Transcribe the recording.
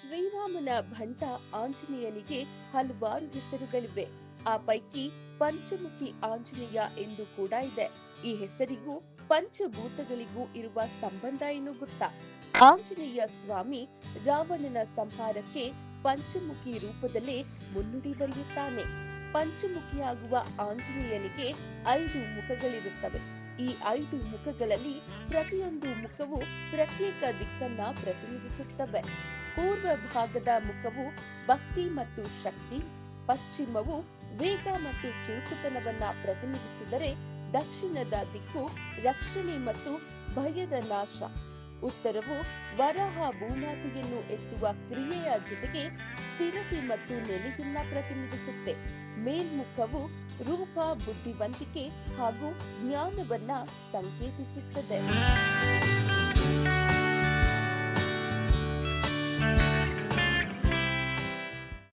ಶ್ರೀರಾಮನ ಭಂಟ ಆಂಜನೇಯನಿಗೆ ಹಲವಾರು ಹೆಸರುಗಳಿವೆ. ಆ ಪೈಕಿ ಪಂಚಮುಖಿ ಆಂಜನೇಯ ಎಂದು ಕೂಡ ಇದೆ. ಈ ಹೆಸರಿಗೂ ಪಂಚಭೂತಗಳಿಗೂ ಇರುವ ಸಂಬಂಧ ಏನು ಗೊತ್ತಾ? ಆಂಜನೇಯ ಸ್ವಾಮಿ ರಾವಣನ ಸಂಹಾರಕ್ಕೆ ಪಂಚಮುಖಿ ರೂಪದಲ್ಲೇ ಮುನ್ನುಡಿ ಬರೆಯುತ್ತಾನೆ. ಪಂಚಮುಖಿಯಾಗುವ ಆಂಜನೇಯನಿಗೆ ಐದು ಮುಖಗಳಿರುತ್ತವೆ. ಈ ಐದು ಮುಖಗಳಲ್ಲಿ ಪ್ರತಿಯೊಂದು ಮುಖವು ಪ್ರತ್ಯೇಕ ದಿಕ್ಕನ್ನ ಪ್ರತಿನಿಧಿಸುತ್ತವೆ. ಪೂರ್ವ ಭಾಗದ ಮುಖವು ಭಕ್ತಿ ಮತ್ತು ಶಕ್ತಿ, ಪಶ್ಚಿಮವು ವೇಗ ಮತ್ತು ಚುರುಕುತನವನ್ನ ಪ್ರತಿನಿಧಿಸಿದರೆ ದಕ್ಷಿಣದ ದಿಕ್ಕು ರಕ್ಷಣೆ ಮತ್ತು ಭಯದ ನಾಶ. ಉತ್ತರವು ವರಹ ಭೂಮಾತೆಯನ್ನು ಎತ್ತುವ ಕ್ರಿಯೆಯ ಜೊತೆಗೆ ಸ್ಥಿರತೆ ಮತ್ತು ನೆಲೆಯನ್ನ ಪ್ರತಿನಿಧಿಸುತ್ತೆ. ಮೇಲ್ಮುಖವು ರೂಪ, ಬುದ್ಧಿವಂತಿಕೆ ಹಾಗೂ ಜ್ಞಾನವನ್ನ ಸಂಕೇತಿಸುತ್ತದೆ.